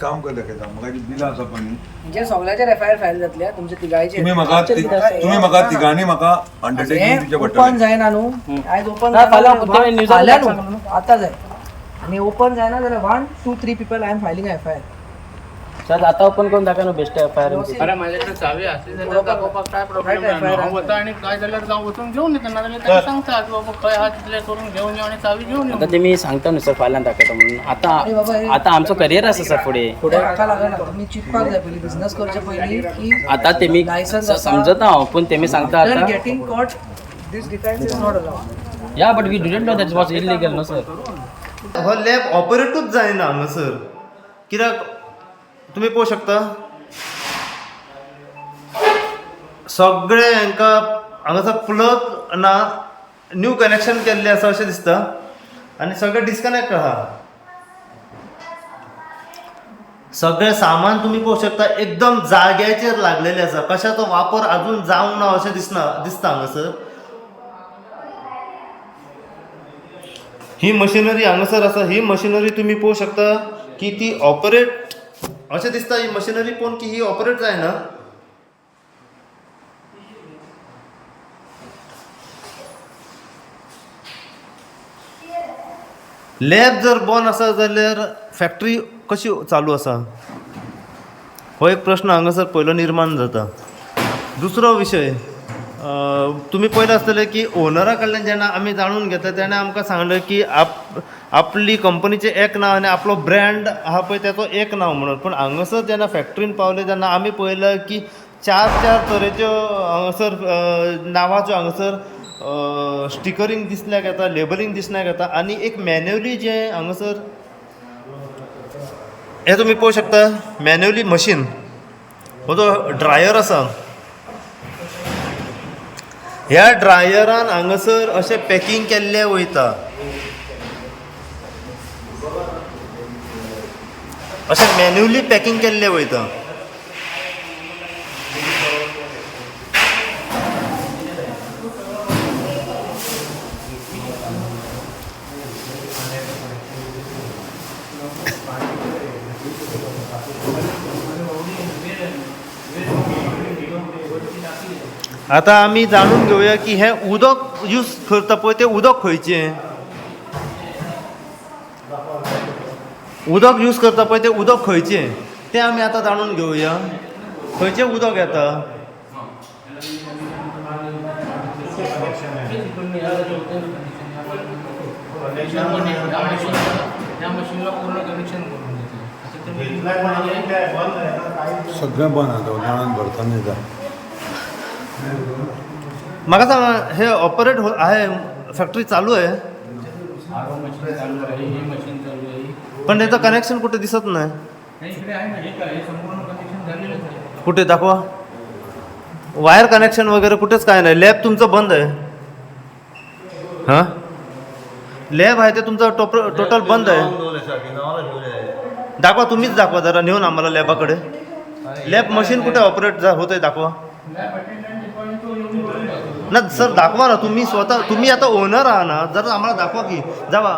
काम कर दाखयता म्हाका बिलां आसा पळय न्ही, म्हणजे सगळ्याचेर एफ आय आर फायल जातल्या तुमचे तिगायचे तुम्ही म्हाका ति- तुम्ही म्हाका तिगांनी म्हाका अंडरटेकिंग दिवचे ओपन पडटलें जायना न्हू आयज ओपन ना, फाल्यां ते न्यूजान फाल्यां सांगला न्हू. आतां जाय. आणि ओपन जायना जाल्यार one two three people I am filing F I R sir आता ओपन करून दाखवा ना बेस्ट एफ आय आर अरे माझ्याकडे चावी असली. दाखोवपाक काय प्रॉब्लेम नाही. वता आणि काय घेवन येता ताका सांगता की बाबा खंय आहा तितले करून घेवन यो आणि चावी घेवन यो आता ते मी सांगता न्हू सर फाल्यां दाखयता म्हणून. हे- आता आता आमचो करियर आसा सर लागना तुम्ही चिंतपाक जाय पयलीं बिझनस करचे पयलीं की आता स- आसा. समजता हांव पूण तेमी सांगता आफ्टर आता. Getting caught this defence is not allowed या but we didn't know that was illegal no sir हो लॅब ऑपरेटूच जायना हांगासर कित्याक तुमी पळोवंक शकता. सगळे हांकां हांगासर प्लग ना न्यू कनेक्शन केल्लें आसा अशें दिसता. आनी सगळें डिस्कनेक्ट आहा सगळें सामान तुमी पळोवंक शकता एकदम जाग्याचेर लागलेलें आसा कशाचो वापर अजून जावंक ना अशें दिसना दिसता हांगासर ही मशिनरी हांगासर आसा ही मशिनरी तुम्ही पळोवंक शकता की ती ऑपरेट अशें दिसता ही मशिनरी पळोवन की ही ऑपरेट जायना लॅब जर बंद आसा जाल्यार फॅक्टरी कशी चालू आसा हो एक प्रश्न हांगासर पयलो निर्माण जाता दुसरो विशय तुमी तुम्ही आसतले की ओनरा कडल्यान जेन्ना आमी जाणून घेतले तेणें आमकां सांगलें की आप आपली कंपनीचें एक नांव आनी आपलो ब्रँड आहा पळय तेचो एक नांव म्हणून. पूण हांगासर जेन्ना फॅक्टरीन पावले तेन्ना आमी पळयलें की चार चार तरेच्यो हांगासर नांवाच्यो हांगासर स्टिकरींग दिसल्याक येता लेबलींग दिसल्याक येता आनी एक मॅन्युअली जें हांगासर हें तुमी पळोवंक शकता मॅन्युअली मशीन हो जो ड्रायर आसा ह्या ड्रायरान हांगासर अशें पॅकिंग केल्लें वयता. अशें मॅन्युअली पॅकिंग केल्लें वयता. आतां आमी जाणून घेवया की हें उदक यूज करता पळय तें उदक खंयचें? उदक यूज करता पळय तें उदक खंयचें? तें आमी आतां जाणून घेवया खंयचें उदक येता आता? सगळें बंद आसा जाणान भरता न्ही म्हाका सांग हे ऑपरेट हो आहे फॅक्टरी चालू आहे. आरो मशीन चालू आहे हे मशीन चालू आहे. पण त्याचं कनेक्शन कुठे दिसत नाही. नाही इकडे आहे ना हे काय हे संपूर्ण कनेक्शन झालेलंच आहे. कुठे दाखवा. वायर कनेक्शन वगैरे कुठेच काय नाही. लॅब तुमचं बंद आहे. हां? लॅब आहे ते तुमचं टोप टोटल बंद आहे. दाखवा तुम्हीच दाखवा जरा. नेऊन आम्हाला लॅबाकडे लॅब मशीन कुठे ऑपरेट जा होत आहे दाखवा. लॅब अटेंडंट पण तो येऊन बघून जातो. ना सर दाखवा ना तुम्ही स्वतः तुम्ही आता ओनर आहात ना जरा आम्हाला दाखवा की जावा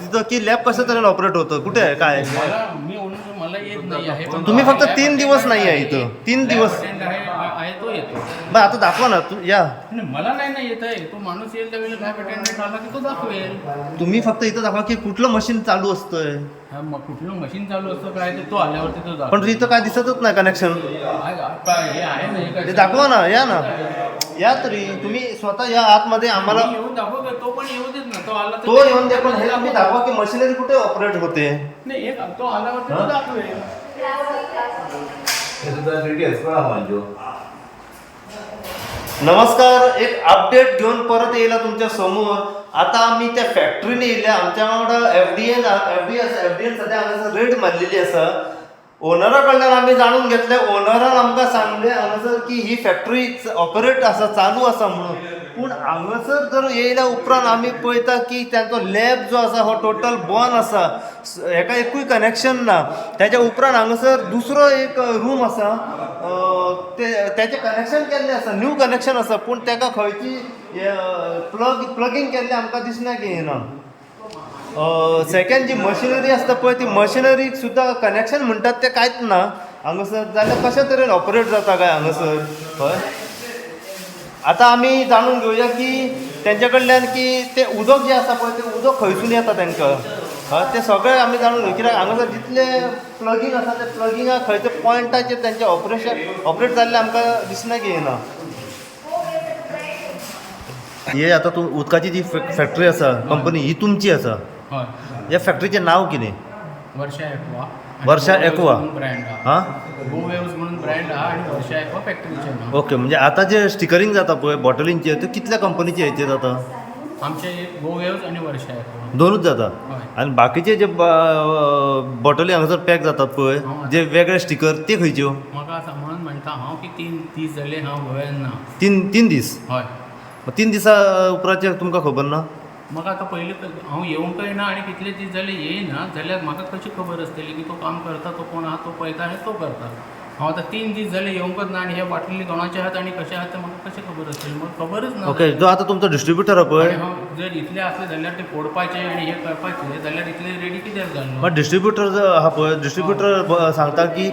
तिथं की लॅब कसं तरी ऑपरेट होतं कुठे आहे काय आहे? मला मी ओनर मला येत नाही आहे पण तुम्ही फक्त तीन दिवस नाही आहे इथं तीन दिवस. attendant आहे आहे तो येतो. बरं आता दाखवा ना तू या. नाही, मला नाही ना येत आहे तो माणूस येईल त्यावेळी लॅब अटेंडंट आला की तो दाखवेल. तुम्ही फक्त इथं दाखवा की कुठलं मशीन चालू असतंय. हा, कुठलं मशीन चालू असतं काय ते तो आल्यावरती तो पण इथं काय दिसतच नाही कनेक्शन? काय हे आहे ना हे काय ते दाखवा ना या ना. या तरी तुम्ही स्वतः या आतमध्ये आम्हाला मी येऊन दाखव का? तो पण येऊ देत ना तो आला तर तो येऊन पण हे तुम्ही दाखवा की मशिनरी कुठे ऑपरेट होते? नाही एक तो आल्यावरती तो दाखवेल. नमस्कार एक अपडेट घेऊन परत येईला तुमच्यासमोर. आता आम्ही त्या फॅक्टरीने येयल्या आमच्या वांगडा F D N F D S F D N सध्या हांगासर रेट मारलेली आसा ओनरा कडल्यान आमी जाणून घेतले ओनरान आमकां सांगले हांगासर की ही फॅक्टरी ऑपरेट आसा चालू आसा म्हणून. पूण हांगासर जर येयल्या उपरांत आमी पळयता की तांचो लॅब जो आसा हो टोटल बंद आसा हेका एकूय कनेक्शन ना त्याच्या उपरांत हांगासर दुसरो एक रूम आसा ते त्याचे कनेक्शन केल्लें आसा न्यू कनेक्शन आसा पूण तेका खंयची प्लग प्लगींग केल्लें आमकां दिसना की येना सेकंड जी मशिनरी आसता पळय ती मशिनरीक सुद्दां कनेक्शन म्हणटात ते कांयच ना? हांगासर जाल्यार कशा तरेन ऑपरेट जाता काय हांगासर हय? आतां आमी जाणून घेवया की तेंचे कडल्यान की ते उदक जें आसा पळय तें उदक खंयसून येता तांकां हय ते सगळें आमी जाणून घेवं कित्याक हांगासर जितले प्लगींग आसा ते प्लगिंगाक खंयच्या पॉयंटाचेर तेंचें ऑपरेशन ऑपरेट जाल्लें आमकां दिसना की येना हे आतां तूं उदकाची जी फॅक्टरी आसा कंपनी ही तुमची आसा हय ह्या फॅक्टरीचें नांव कितें? वर्षा एक्वा. वर्षा एक्वा. हां. गो वेव्स म्हणून ब्रँड आहा आणि वर्षा एक्वा फॅक्टरीचें नाव. ओके म्हणजे आता जे स्टिकरिंग जाता पळय बॉटलींचे ते कितल्या कंपनीचे हेचे जाता आमचे एक गो वेव्स आणि वर्षा एक्वा. दोनूच जाता. आनी बाकीचे जे बॉटली हांगासर पॅक जातात पळय जे वेगळे स्टिकर ते खंयच्यो म्हाका आसा म्हणून म्हणटा हांव की तीन दीस जाले हांव गोंयांत ना. तीन तीन दीस? हय. तीन दिसा उपरांतचे तुमकां खबर ना? म्हाका आतां पयलीं क- हांव येवंकय ना आनी कितले दीस जाले येयना जाल्यार म्हाका कशी खबर आसतली की तो काम करता तो कोण आहा तो पळयता आनी तो करता. हांव आतां तीन दीस जाले येवंकच ना आनी हे बाटली कोणाचे आहात आनी कशे आहात ते म्हाका कशें खबर आसतली म्हाका खबरच ना ओके जो आता तुमचो डिस्ट्रिब्युटर पळय हांव जर इतले असले जाल्यार ते फोडपाचे आनी हे करपाचे जाल्यार इतले रेडी कित्याक जाल्लो मग? डिस्ट्रिब्युटर जो आहा पळय डिस्ट्रिब्युटर सांगता की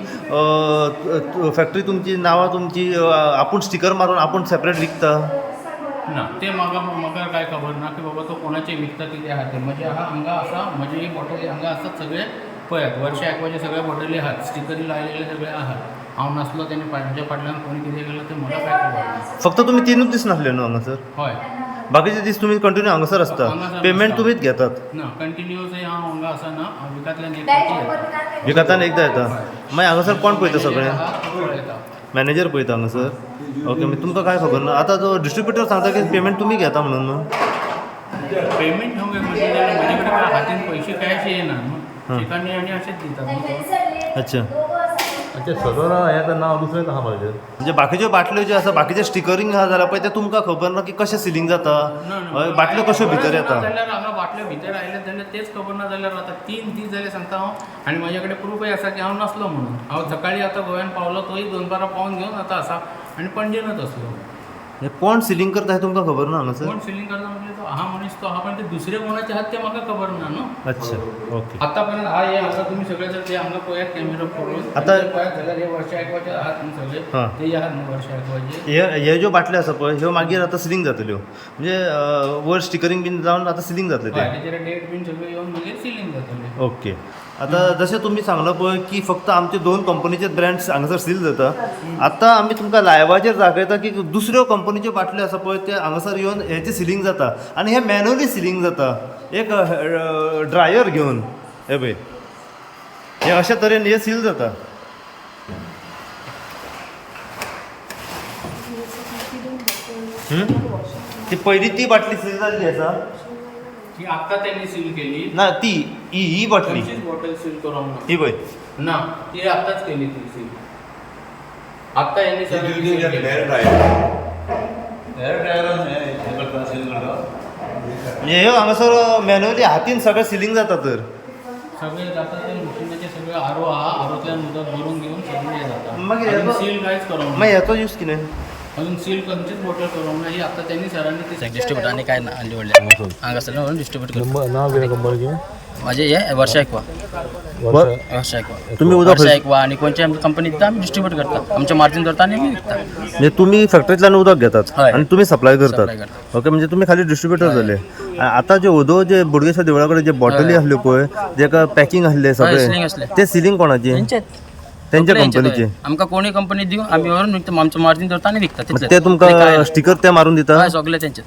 फॅक्टरी तुमची नांवां तुमची आपूण स्टिकर मारून आपूण सेपरेट विकता. ना ते म्हाका म्हाका काय खबर ना की बाबा तो कोणाचे विकता कितें आहा ते म्हणजे आहा हांगा आसा म्हजे ही बॉटली हांगा आसात सगळे पळयात वर्षा एकवाचे सगळे बॉटली आहात स्टिकरी लायलेले सगळे आहात. हांव नासलो तेणी म्हज्या फाटल्यान कोणी कितें केलं ते म्हाका काय खबर? फक्त तुम्ही तीनूच दीस नासले न्हू हांगासर हय. बाकीचे दीस तुम्ही कंटिन्यू हांगासर असता. हांगासर पेमेंट आसता. तुम्हीच घेतात. ना कंटिन्युअसली हांव हांगा आसाना हांव विकातल्यान एक फावटी येता विकतान एकदां येता. मागीर हांगासर कोण पळयता सगळें मॅनेजर पळयता हांगासर ओके मागीर तुमकां काय खबर ना? आतां जो डिस्ट्रिब्युटर सांगता की पेमेंट तुमी घेता म्हणून न्हू पेमेंट हांव म्हणजे म्हजे कडेन काय हातीन पयशे कॅश येयना न्हू आनी अशेंच दितात. न्हू तो. अच्छा. अच्छा सदर हें नांव दुसरें आहा म्हाजें म्हणजे बाकीच्यो बाटल्यो ज्यो आसा बाकीचे स्टिकरींग आहा जाल्यार पळय ते तुमकां खबर ना की कशें सिलींग जाता. हय, बाटल्यो कश्यो भितर येता जाल्यार हांगा बाटल्यो भितर आयले जाल्यार तेच खबर ना जाल्यार आतां तीन दीस जाले सांगता हांव आनी म्हाजे कडेन प्रूफय आसा की हांव नासलो म्हणून. हांव सकाळी आतां गोंयान पावलो तोय दोन बारा पावन घेवन आतां आसा आनी पणजेनूच आसलो हे कोण सिलींग करता हें तुमकां खबर ना हांगासर कोण फिलिंग करता म्हणजे तो हा मनीस तो हा पण ते दुसरे कोणाचे आहात ते म्हाका खबर ना न्हू अच्छा ओके. आतापर्यंत हा हे हांगा तुम्ही सगळे जर ते हांगा पळयात कॅमेरा पळोवन आतां- ते पळयात जाल्यार हे वर्षा एकवाचे आहात न्हू सगळे? हां. ते आहात न्हू वर्षा एकवाचे हे हे ज्यो बाटल्यो आसा पळय ह्यो मागीर आतां सिलींग जातल्यो. म्हणजे अ, वयर स्टिकरींग बीन जावन आतां सिलींग जातलें हय, तें डेट बीन सगळे येवन मागीर सिलिंग जातले. ओके. आतां जशें तुमी सांगलां पळय की फक्त आमचे दोन कंपनीचे ब्रँड्स हांगासर सील जाता आतां आमी तुमकां लायव्हाचेर दाखयता की दुसऱ्यो कंपनीच्यो बाटल्यो आसा पळय ते हांगासर येवन हेचे सिलींग जाता. आनी हे मॅन्युअली सिलींग जाता. एक ड्रायर घेवन हे पळय हे अशे तरेन हे सील जाता. ती पयली ती बाटली सील जाल्ली आसा ही आत्ता त्यांनी सील केली. ना ती ही ही बाटली. खंयचीच बॉटल सील करूंक ना ही पळय ना ती आत्ताच केली ती सील आत्ता यांनी सगळी सील केली. म्हणजे ह्यो हांगासर मॅन्युअली हातीन सगळें सिलींग जाता तर. सगळे जाता ते मशिनाचे सगळे आरो आहा आरोतल्यान उदक भरून घेऊन सगळे हे जाता मागीर अजून हेचो- सील कांयच करूंक ना मागीर हेचो यूज कितें अजून सील खंयचीच बॉटल करूंक ना ही आत्ता त्यांनी सरांनी ती डिस्ट्रीब्युटर आणि काय आणली व्हडले हांगा सर म्हणून डिस्ट्रीब्यूट करतो. नाव कितें कंपनीचें माझे हे वर्षा ऐकवा. वर्षा ऐकवा. तुम्ही उदक वर्षा ऐकवा आणि कोणत्या कंपनी दिता आम्ही डिस्ट्रीब्यूट करता. आमचे मार्जिन करता आणि आम्ही विकता. म्हणजे तुम्ही फॅक्टरीतल्यान उदक घेतात. आणि तुम्ही सप्लाय करतात. करता. ओके म्हणजे तुम्ही खाली डिस्ट्रीब्युटर झाले. आता जे उदक जे बोडगेश्वर देवळा कडेन जे बॉटली आसल्यो पळय जेका पॅकिंग आसले सीलिंग सगळे असले. ते सिलींग कोणाचे? त्यांच्या कंपनीचे. आमकां कोणी कंपनी दिऊ आम्ही वरून विकता आमचं मार्जिन करता आणि विकता तितलेंच. ते तुमकां काय- स्टिकर ते मारून दिता? हय, सगळे तेंचेच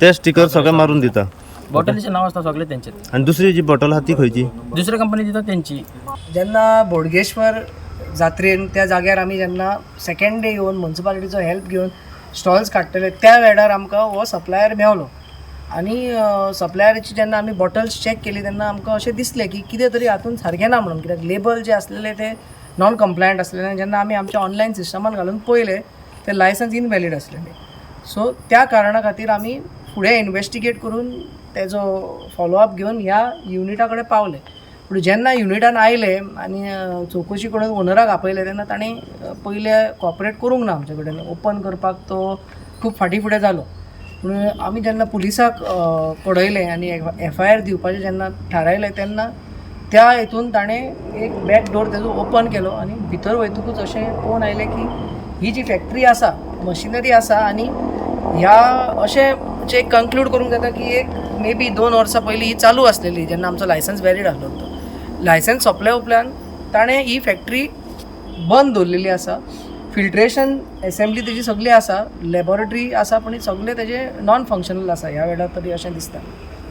ते स्टिकर सगळे मारून दिता. बॉटलीचे नाव असता सगळे तेंचेच आणि दुसरी जी बॉटल आहा ती खंयची? दुसरी कंपनी दिता त्यांची. जेन्ना बोडगेश्वर जात्रेन त्या जाग्यार आमी जेन्ना सेकंड डे येवन म्युन्सिपालिटीचो हेल्प घेवन स्टॉल्स काडटले त्या वेळार आमकां हो सप्लायर मेवलो आनी सप्लायराची जेन्ना आमी बॉटल्स चॅक केली तेन्ना आमकां अशें दिसलें की कितें तरी हातूंत सारकें ना म्हणून कित्याक लेबल जे आसलेले ते नॉन कंप्लायंट असलेले आनी जेन्ना आमी आमच्या ऑनलायन सिस्टमान घालून पळयले ते लायसन्स इनवॅलीड आसलेले सो त्या कारणा खातीर आमी फुडें इन्वेस्टिगेट करून तेजो फॉलोअप घेवन ह्या युनिटा कडेन पावले. पूण जेन्ना युनिटान आयले आनी चवकशी करून ओनराक आपयले तेन्ना ताणें अ, पयले कॉपरेट करूंक ना आमचे कडेन ओपन करपाक तो खूब फाटीं फुडें जालो पूण आमी जेन्ना पुलिसाक अ, कळयलें आनी एफ आय आर दिवपाचें जेन्ना थारायलें तेन्ना त्या हितून ताणें एक बॅक डोर तेजो ओपन केलो आनी भितर वयतकूच अशें पळोवन आयलें की ही जी फॅक्टरी आसा मशिनरी आसा आनी ह्या अशें जे कन्क्लूड करूंक जाता की एक मे बी दोन वर्सां पयलीं ही चालू आसलेली जेन्ना आमचो लायसन्स वॅलीड आसलो तो लायसन्स सोंपल्या उपरांत ताणें ही फॅक्टरी बंद दवरलेली आसा फिल्ट्रेशन एसेंब्ली तेजी सगळी आसा लॅबॉरेटरी आसा पूण सगळें तेजें नॉन फंक्शनल आसा ह्या वेळार तरी अशें दिसता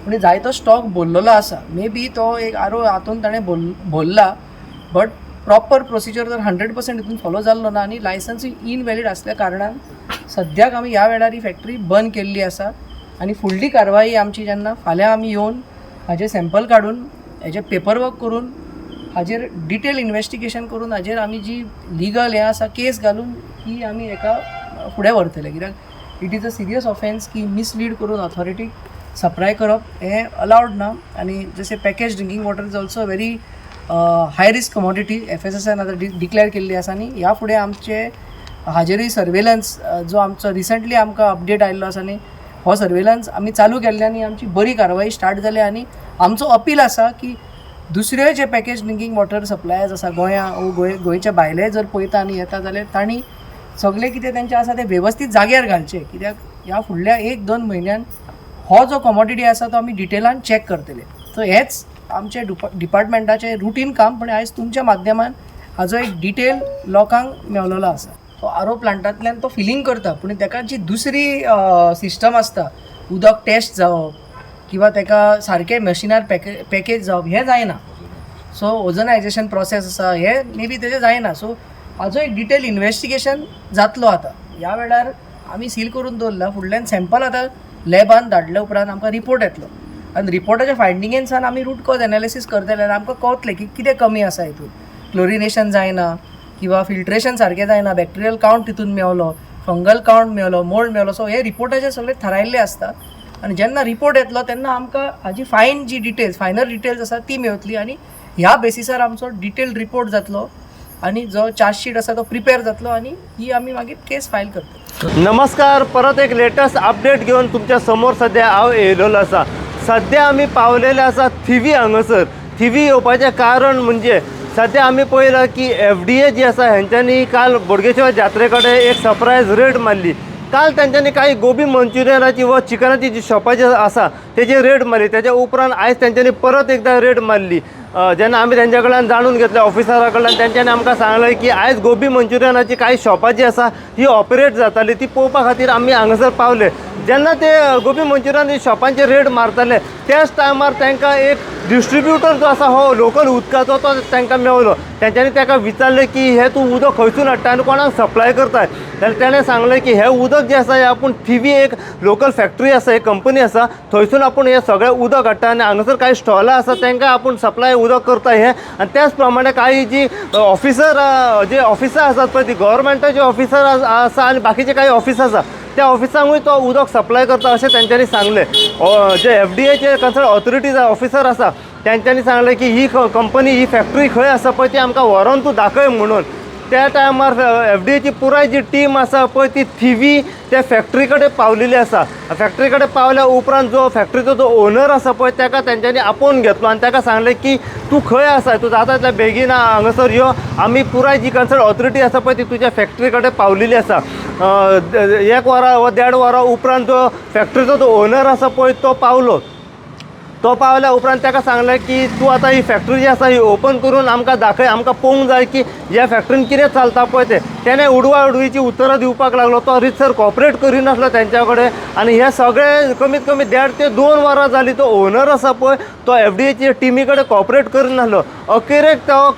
पूण जायतो स्टॉक भरलेलो आसा मे बी तो एक आरो हातून ताणें भोल भरला बट प्रॉपर प्रोसिजर जर हंड्रेड पर्सेंट हितून फॉलो जाल्लो ना आनी लायसन्सूय इनवॅलीड आसल्या कारणान सद्याक आमी ह्या वेळार ही फॅक्टरी बंद केल्ली आसा आनी फुडली कारवाई आमची जेन्ना फाल्यां आमी येवन हाजे सॅम्पल काडून हेजे पेपर वर्क करून हाजेर डिटेल इन्वेस्टिगेशन करून हाजेर आमी जी लिगल हें आसा केस घालून ही आमी एका फुडें व्हरतले कित्याक it is a serious offence की मिसलीड करून ऑथॉरिटीक सप्लाय करप हें अलावड ना. आनी जशें package drinking water is also very high risk commodity F S S आन आतां डिक्लेर केल्ली आसा आनी ह्या फुडें आमचे हाजेरूय सर्वेलन्स जो आमचो रिसंटली आमकां अपडेट आयिल्लो आसा आनी हो सर्वेलन्स आमी चालू केल्ले आनी आमची बरी कारवाई स्टार्ट जाली आनी आमचो अपील आसा की दुसरे जे पॅकेज ड्रिंकींग वॉटर सप्लायर्स आसा गोंया वो गोंय गोंयच्या भायले जर पळयता आनी येता जाल्यार तांणी सगळें कितें तेंचें आसा तें वेवस्थीत जाग्यार घालचें. कित्याक ह्या फुडल्या एक दोन म्हयन्यान हो जो कमोडिटी आसा तो आमी डिटेलान चॅक करतले. सो हेच आमचे डिपा डिपार्टमेंटाचें रुटीन काम पूण आयज तुमच्या माध्यमान हाजो एक डिटेल लोकांक मेवलेलो आसा तो आरो प्लांटांतल्यान तो फिलींग करता पूण ताका जी दुसरी सिस्टम आसता उदक टेस्ट जावप किंवा ताका सारकें मशिनार पॅके पॅकेज जावप हें जायना. सो ओझनायझेशन प्रोसेस आसा हे मे बी तेजें जायना. सो हाजो एक डिटेल इन्वेस्टिगेशन जातलो आतां ह्या वेळार आमी सील करून दवरला फुडल्यान सॅम्पल आतां लॅबान धाडल्या उपरांत आमकां रिपोर्ट येतलो. आनी रिपोर्टाच्या फायंडिंगेन सावन आमी रूट कॉज एनालिसीस करतले आनी आमकां कळतलें की कितें कमी आसा हितून. क्लोरिनेशन जायना किंवां फिल्ट्रेशन सारकें जायना बॅक्टेरियल कावंट तितून मेवलो फंगल कावंट मेवलो मोल्ड मेवलो सो हे रिपोर्टाचे सगळे थारायल्ले आसता. आनी जेन्ना रिपोर्ट येतलो तेन्ना आमकां हाजी फायन जी डिटेल्स फायनल डिटेल्स आसा ती मेवतली आनी ह्या बेसिसार आमचो डिटेल रिपोर्ट जातलो. आनी जो चार्जशीट आसा तो प्रिपेअर जातलो आनी ही आमी मागीर केस फायल करतले नमस्कार परत एक लेटस्ट अपडेट घेवन तुमच्यासमोर सध्या हांव येयलेलो आसा सध्या आमी पावलेले आसा थिवी हांगासर थिवी येवपाचें कारण म्हणजे सध्या आमी पळयलां की एफ डी ए जी आसा हेंच्यांनी काल बोडगेश्वर जात्रे कडेन एक सरप्रायज रेड मारली. काल तेंच्यांनी काही गोबी मंचुरियनाची व चिकनाची जी शॉपां जी आसा तेजी रेट मारली त्याच्या उपरांत आयज तेंच्यांनी परत एकदा रेट मारली. जेन्ना आमी तेंच्या कडल्यान जाणून घेतले ऑफिसरा कडल्यान तेंच्यांनी आमकां सांगलें की आयज गोबी मंचुरियनाची काही शॉपां जी आसा ही ऑपरेट जाताली. ती पळोवपा खातीर आमी हांगासर पावले. जेन्ना ते गोबी मंचुरियन शॉपांचे रेट मारताले त्याच टायमार तांकां एक डिस्ट्रिब्युटर जो आसा हो लोकल उदकाचो तो तांकां मेवलो तेंच्यांनी ताका विचारलें की हे तूं उदक खंयसून हाडटा आनी कोणाक सप्लाय करता जाल्यार तेणें सांगलें की हें उदक जें आसा हें आपूण थिवी एक लोकल फॅक्टरी आसा एक कंपनी आसा थंयसून आपूण हें सगळें उदक हाडटा आनी हांगासर कांय स्टॉलां आसा तांकां आपूण सप्लाय उदक करता हें. आनी त्याच प्रमाणे काही जी ऑफिसर जे ऑफिसर आसात पळय ती गव्हर्मेंटाचे ऑफिसर आसा आनी बाकीचे काही ऑफिस आसा त्या ऑफिसांकूय तो उदक सप्लाय करता अशें तेंच्यांनी सांगलें. जे एफ डी एचे कन्सर्न ऑथॉरिटीज ऑफिसर आसा तेंच्यांनी सांगलें की ही कंपनी ही फॅक्टरी खंय आसा पळय ती आमकां व्हरोन तूं दाखय म्हणून. त्या टायमार एफ डी एची पुराय जी टीम आसा पळय ती थिवी त्या फॅक्टरी कडेन पावलेली आसा फॅक्टरी कडेन पावल्या उपरांत जो फॅक्टरीचो जो ओनर आसा पळय ताका तेंच्यांनी आपोवन घेतलो आनी ताका सांगलें की तूं खंय आसा तूं जाता तितल्या बेगीन हांगासर यो. आमी पुराय जी कन्सर्न ऑथॉरिटी आसा पळय ती तुज्या फॅक्टरी कडेन पावलेली आसा एक वरा वा देड वरा उपरांत जो फॅक्टरीचो जो ओनर आसा पळय तो पावलो. तो पावल्या उपरांत ताका सांगलें की तूं आतां ही फॅक्टरी जी आसा ही ओपन करून आमकां दाखय आमकां पळोवंक जाय की ह्या फॅक्टरीन कितें चलता पळय तें. तेणें उडवा उडवीची उतरां दिवपाक लागलो तो रितसर कॉपरेट करिनासलो तेंच्या कडेन. आनी हे सगळें कमीत कमी देड ते दोन वरां जालीं तो ओनर आसा पळय तो एफ डी एची टीमी कडेन कॉपरेट करिनासलो अखेरेक तो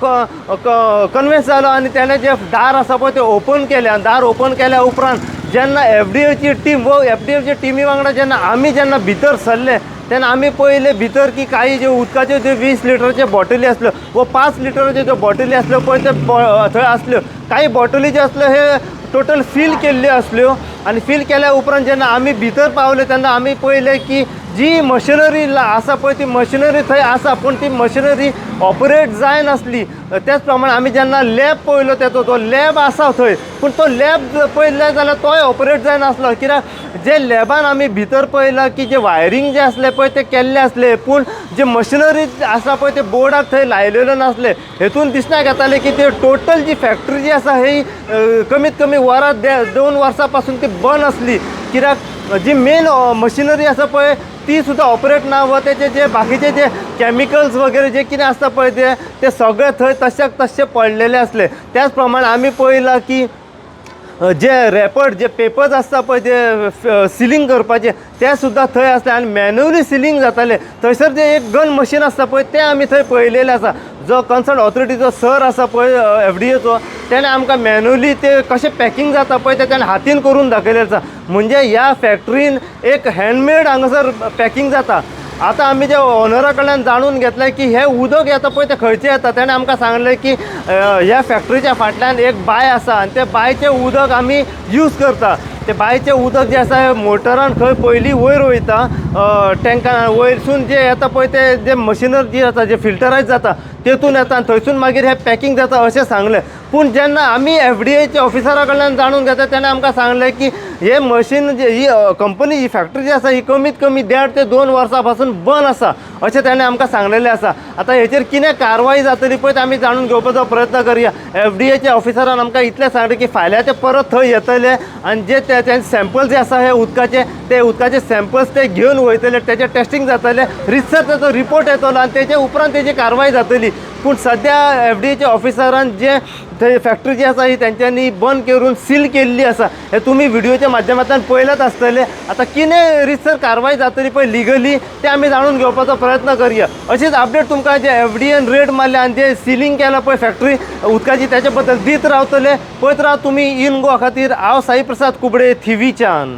कन्विन्स जालो आनी तेणें जे दार आसा पळय तें ओपन केलें. आनी दार ओपन केल्या उपरांत जेन्ना एफ डी एची टीम व एफ डी एची टिमी वांगडा जेन्ना आमी जेन्ना भितर सरले तेन्ना आमी पळयले भितर की काही जे उदकाच्यो ज्यो वीस लिटरच्यो बॉटली आसल्यो व पांच लिटराच्यो ज्यो बॉटली आसल्यो पळय ते बॉ थंय आसल्यो काही बॉटली ज्यो आसल्यो हे टोटल फील केल्ल्यो आसल्यो आनी फील केल्या उपरांत जेन्ना आमी भितर पावले तेन्ना आमी पळयलें की जी मशिनरी आसा पळय ती मशिनरी थंय आसा पूण ती मशिनरी ऑपरेट जाय नासली त्याच प्रमाणे आमी जेन्ना लॅब पळयलो तेचो तो लॅब आसा थंय. पूण तो लॅब पळयले जाल्यार तोय ऑपरेट जाय नासलो. कित्याक जे लॅबान आमी भितर पळयलां की जे वायरींग जे आसले पळय ते केल्ले आसले पूण जे मशिनरी आसा पळय ते बोर्डाक थंय लायलेलें नासलें हेतून दिसण्याक येताले की ते टोटल जी फॅक्टरी जी आसा ही कमीत कमी वरां दे दोन वर्सां पासून ती बंद आसली कित्याक जी मेन मशिनरी आसा पळय ती सुद्दां ऑपरेट ना व तेचे जे बाकीचे जे कॅमिकल्स वगैरे जे कितें आसता पळय ते ते सगळे थंय तश्याक तशे पडलेले असले. त्याच प्रमाण आमी पळयलां की जे रेपर्ड जे पेपर्स आसता पळय ते सिलींग करपाचे ते सुद्दां थंय आसले आनी मॅन्युअली सिलींग जाताले. थंयसर जे एक गन मशीन आसता पळय तें आमी थंय पळयलेलें आसा जो कन्सर्न ऑथॉरिटीचो सर आसा पळय एफ डी एचो तेणें आमकां मॅन्युअली ते कशें पॅकींग जाता पळय ते ताणें हातीन करून दाखयलें आसा म्हणजे ह्या फॅक्टरीन एक हँडमेड हांगासर पॅकींग जाता. आतां आमी जे ओनरा कडल्यान जाणून घेतलें की हें उदक येता पळय तें खंयचें येता तेणें आमकां सांगलें की ह्या फॅक्टरीच्या फाटल्यान एक बांय आसा आनी ते बांयचें उदक आमी यूज करता. ते बांयचें उदक जें आसा मोटरान खंय पयलीं वयर वयता टँकान वयरसून जें येता पळय ते जे मशिनर जी आसा जे फिल्टरायज जाता तेतून येता आनी थंयसून मागीर हें पॅकींग जाता अशें सांगलें. पूण जेन्ना आमी एफ डी एच्या ऑफिसरा कडल्यान जाणून घेता तेणें आमकां सांगलें की हे मशीन जे ही कंपनी ही फॅक्टरी जी आसा ही कमीत कमी देड ते दोन वर्सां पासून बंद आसा अशें ताणें आमकां सांगलेलें आसा आतां हेचेर कितें कारवाय जातली पळय आमी जाणून घेवपाचो प्रयत्न करया. एफ डी एच्या ऑफिसरान आमकां इतलें सांगलें की फाल्यां ते परत थंय येतले आनी जे ते सॅम्पल जे आसा हे उदकाचे ते उदकाचे सॅम्पल्स ते घेवन वयतले तेजें टेस्टींग जातलें रिसर्च ताचो रिपोर्ट येतलो आनी तेचे उपरांत तेजी कारवाय जातली. पूण सद्या एफ डी एच्या ऑफिसरान जे थंय फॅक्टरी जी आसा ही तेंच्यांनी बंद करून सील केल्ली आसा हे तुमी व्हिडिओच्या माध्यमांतल्यान पळयलात आसतले आतां कितें रितसर कारवाय जातली पळय लिगली ते आमी जाणून घेवपाचो प्रयत्न करया. अशीच अपडेट तुमकां जे एफ डी एन रेट मारले आनी जे सिलींग केलां पळय फॅक्टरी उदकाची तेच्या बद्दल दीत रावतले. पळयत राव तुमी इन गोवा खातीर. हांव साई प्रसाद कुबडे थिवीच्यान